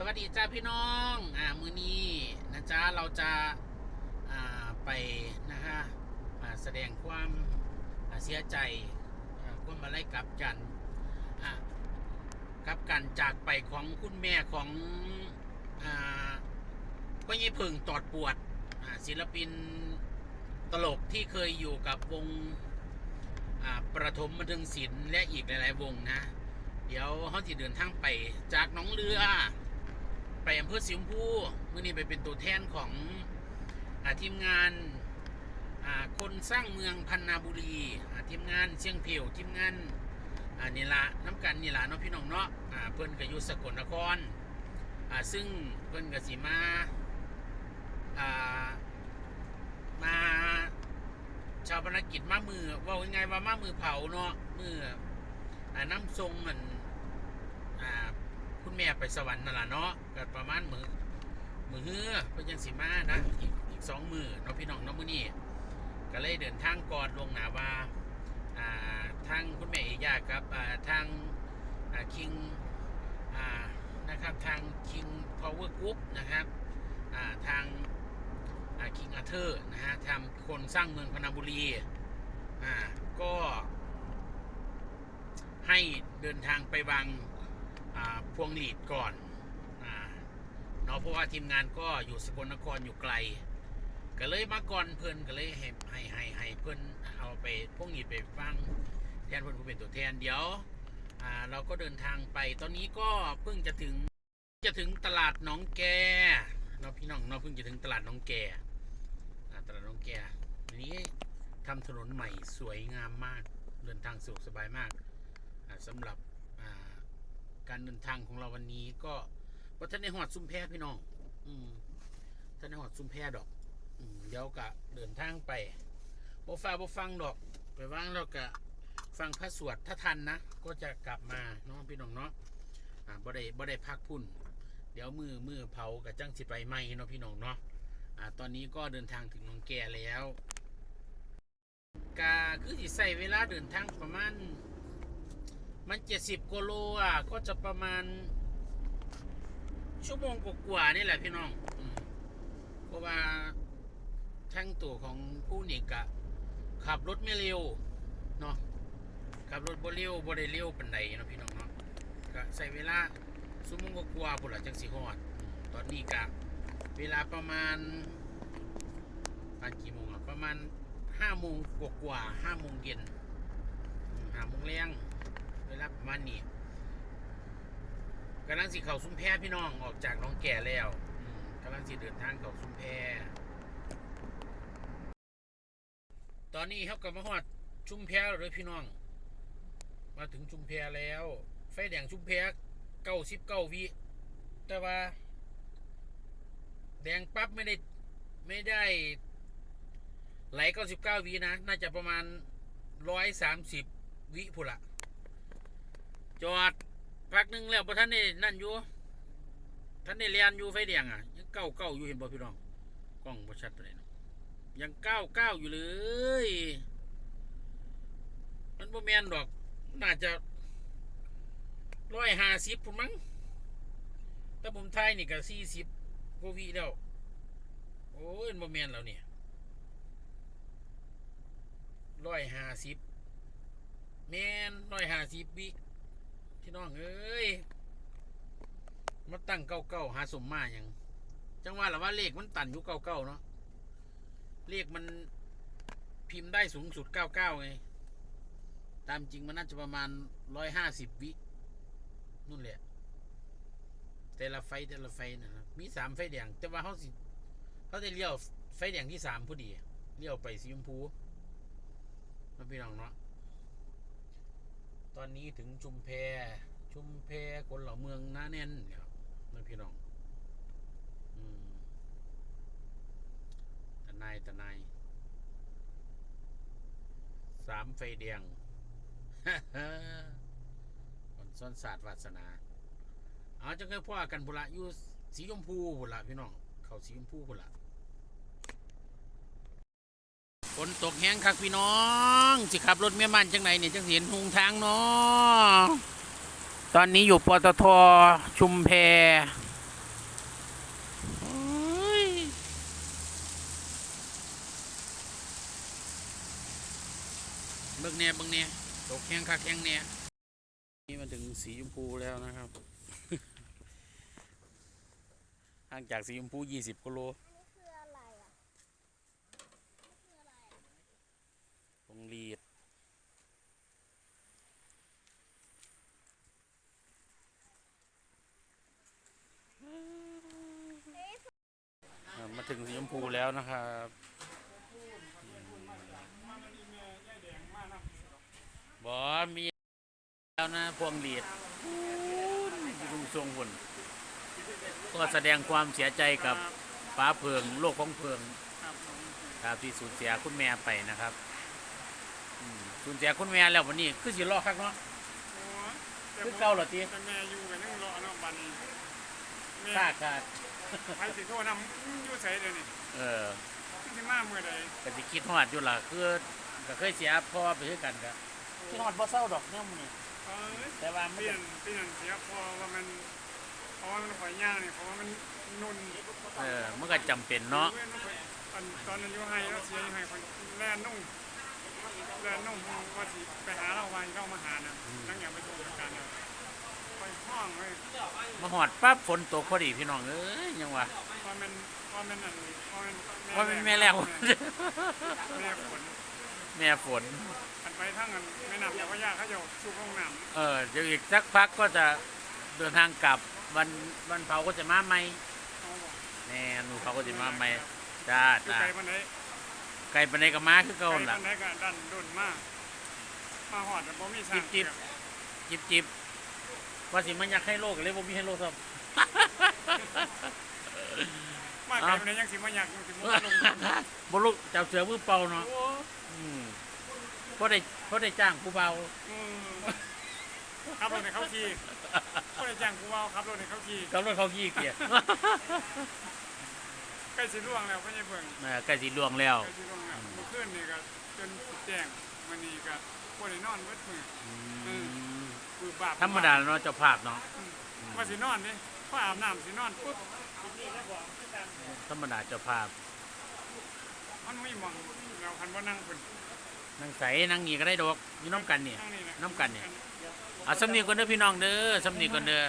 สวัสดีจ้าพี่น้อง อ่า มือนี้นะจ๊ะ เราจะ อ่า ไปนะฮะ อ่า แสดงความเสียใจความมาไล่กับกัน อ่ากับการจากไปของคุณแม่ของ อ่าพ่อยี่พึ่งตอดปวด อ่า ศิลปินตลกที่เคยอยู่กับวง อ่า ประถมบันเทิงศิลป์และอีกหลาย ๆ วงนะเดี๋ยวเขาจะเดินทางไปจากน้องเรือ ไปอำเภอสิมพูมื่อนี้ไปเป็นตัวแทนของอทีมงานคนสร้างเมืองพันนาบุรีทีมงานเชียงเพียวทีมงานนี่ละน้ำกันนี่ละเนาะพี่น้องเนาะเพื่อนก็อยู่สกลนครอ่าซึ่งเพื่อนก็สีมามาชาวพนักกิจมามือว่าไงว่ามามือเผาเนาะมือน้ำทรงเหมือน คุณแม่ไปสวรรค์นั่นแหละเนาะก็ประมาณมือมือเฮือเพิ่นยังสิมานะอีกอีกสองมือเนาะพี่น้องเนาะมื้อนี้ก็เลยเดินทางก่อนลวงหนาว่าอ่าทางคุณแม่เอยากับอ่าทางอ่าคิงอ่านะครับทางคิงพาวเวอร์กรุ๊ปนะครับอ่าทางอ่าคิงอาเธอร์นะฮะทำคนสร้างเมืองพนาบุรีอ่าก็ให้เดินทางไปวาง พวงหลีดก่อนอาเนาะเพราะว่าทีมงานก็อยู่สกลนครอยู่ไกล ก็เลยมาก่อนเพื่อนก็เลยให้ให้ให้ให้เพื่อนเอาไปพวงหลีดไปฟังแทนเพื่อนผู้เป็นตัวแทนเดี๋ยวเราก็เดินทางไปตอนนี้ก็เพิ่งจะถึงจะถึงตลาดหนองแกเนาะพี่น้องเนาะเพิ่งจะถึงตลาดหนองแก่ตลาดหนองแกอันนี้ทำถนนใหม่สวยงามมาก เดินทางสะดวกสบายมากอ่าสำหรับ การเดินทางของเราวันนี้ก็ว่าท่านในหอดซุ้มแพพี่น้อง อืมท่านในหอดซุ้มแพดอกอืมเดี๋ยวกะเดินทางไปบ่ฟ้าบ่ฟังดอก ไปว่างแล้วกะฟังพระสวดถ้าทันนะ ก็จะกลับมาเนาะพี่น้องเนาะอ่าบ่ได้บ่ได้พักพุ่น เดี๋ยวมือมือเผากับจังสิไปไหมเนาะพี่น้องเนาะอ่า ตอนนี้ก็เดินทางถึงหนองแก่แล้วกาคือสิใส่เวลาเดินทางประมาณ มันเจ็ดสิบกิโลอะ ก็จะประมาณ ชั่วโมงกว่าๆนี่แหละพี่น้องอเพราะว่าทั้งตัวของผู้นี่กะ ขับรถไม่เร็วเนาะขับรถบ่เร็วบ่ได้เร็วปานใดเนาะพี่น้องเนาะก็ใช้เวลาชั่วโมงกว่าๆพุ่นละจังสิฮอด ตอนนี้กะเวลาประมาณประมาณกี่โมงอะประมาณห้าโมงกว่าๆห้าโมงเย็นห้าโมงแรงเว ลาประมาณนี้กำลังสิเข้าซุ้มแพ้พี่น้องออกจากน้องแก่แล้วกำลังสิเดินทางเข้าซุ้มแพ้ตอนนี้เขากลับมาฮอดชุมแพแล้วเลยพี่น้อง มาถึงชุมแพ้แล้ว ไฟแดงชุมแพ้เก้าสิบเก้าวิแต่ว่า แดงปั๊บไม่ได้ไม่ได้ไหลเก้าสิบเก้าวินะ น่าจะประมาณร้อยสามสิบวิพุละ จอดพักหนึ่งแล้วพอท่านนี่นั่นอยู่ท่านนี่เรียนอยู่ไฟแดงอะยังเก้าเก้าอยู่เห็นบ่พี่น้องกล้องบ่ชัดเลยเนาะยังเก้าเก้าอยู่เลย มันบ่แมนดอก น่าจะร้อยห้าสิบพุ่นมั้งแต่ผมไทยนี่ก็สี่สิบกว่าวิแล้ว โอ้ยบ่แมนแล้วเนี่ยร้อยห้าสิบแมนร้อยห้าสิบวิ พี่น้องเอ้ยมาตั้งเก้าเก้าหาสมมาอย่างจังว่าละว่าเลขมันตันอยู่เก้าเก้าเนาะเลขมันพิมพ์ได้สูงสุดเก้าเก้าไงตามจริงมันน่าจะประมาณร้อยห้าสิบวินู่นแหละแต่ละไฟแต่ละไฟนะครับมีสามไฟแดงแต่ว่าเขาสิเขาจะเลี้ยวไฟแดงที่สามพอดีเลี้ยวไปสีชมพูมาพี่น้องเนาะ ตอนนี้ถึงชุมแพ ชุมแพคนเหล่าเมืองน้าแน่นนะครับนั่นพี่น้องอืมตะนายตะนายสามไฟแดงคนซ่อนศาสตร์วาสนา เอาจังเคยพ่อกันบุละอยู่สีชมพูบุละพี่น้อง เขาสีชมพูบุละ ฝนตกแห้งคักพี่น้อง สิขับรถเมียบ้านจังไหนเนี่ยจังเห็นหงทางน้องตอนนี้อยู่ปตทชุมแพเบิ้งเนี่ยเบิ้งเนี่ยตกแห้งคักแห้งเนี่ยนี่มาถึงสีชมพูแล้วนะครับห่างจากสีชมพูยี่สิบกิโล แล้วนะครับบอมีแล้วนะพวงหลีดลุงทรงหุ่นก็แสดงความเสียใจกับฟ้าเพิงโลกของเพิงครับผมครับที่สูญเสียคุณแม่ไปนะครับอืมสูญเสียคุณแม่แล้ววันนี้คือสิรอคักเนาะโอ้แต่คือเก่าเหรอติแต่แม่อยู่กันนั่งรอเนาะบัดนี้แม่ซากขาดใครสิโทรนำอื้ออยู่ไสเดี๋ยวนี้ เออ สิมาเมื่อใด ก็สิคิดฮอดอยู่ล่ะคือก็เคยเสียพ่อไปคือกันก็คิดฮอดบ่เศร้าดอกเนี่ยมื้อนี้เอ้ยแต่ว่ามันเปลี่ยก็นเปลี่ยนเสียพอว่ามันเพราะว่ามันข่อยย่างนี่เพราะว่ามันนุ่นเออมันก็จำเป็นเนาะว้ยข่อยอันตอนนั้นอยู่ไห้แล้วเสียอยู่ไห้ข่อยแล่นนุ่งแล่นนุ่งว่าสิไปหาเราวันเข้ามาหาน่ะนั่งอย่างไปโทรกันน่ะไปห้องเว้ยมาฮอดปั๊บฝนตกพอดีพี่น้องเอ้ยยังว่าพอ มันพอมันอันพอมันว่าเป็นแม่แล้วแม่ฝนแม่ฝนอันไปทั้งอันแม่น้ำเจ้าพระยาเขาจะสูบลงน้ำเออเดี๋ยวอีกสักพักก็จะเดินทางกลับวันวันเผาก็จะมาใหม่เขาบอกแน่นูเขาก็จะมาใหม่จ้าคือจ้าไก่ปันไดไก่ปานใดก็มาคือเก่าไก่หั่นล่ะปันไดก็ดันดุนมากมาหอดแต่บ่มีสร้างจิ๊บจิบจิบว่าสิมันอยากให้โลกเลยบ่มีให้โลกครับ มาไก่ปันไดยังสิมาอยากยังสิมาลงทุนบ่ลูกจับเสือมือเป่าเนาะโอ้อืมเพราะได้เพราะได้จ้างผู้เบาอืมขับรถในเขาขี่ก็เลยจ้างกูว่าขับรถในเขาขี่กับรถเขาขี้เกียจใกล้สิล่วงแล้วพ่อใหญ่เบิ่งเออใกล้สิล่วงแล้วใกล้สิล่วงแล้วเมื่อคืนนี่ก็จนสิแจ้งวันนี้ก็บ่ได้นอนเบิดมื้ออืมคือบาปธรรมดาเนาะเจ้าภาพเนาะว่าสินอนนี่ พออาบน้ำสินอนปุ๊บธรรมดาเจ้าภาพ มันไม่มองเราคันว่านั่งเพิ่นนั่งใสนั่งนี่ก็ได้ดอกอยู่น้ำกันเนี่ยนั่งนี่นะน้ำกันเนี่ยอะสำนีก่อนเด้อพี่น้องเด้อสำนีก่อนเด้อ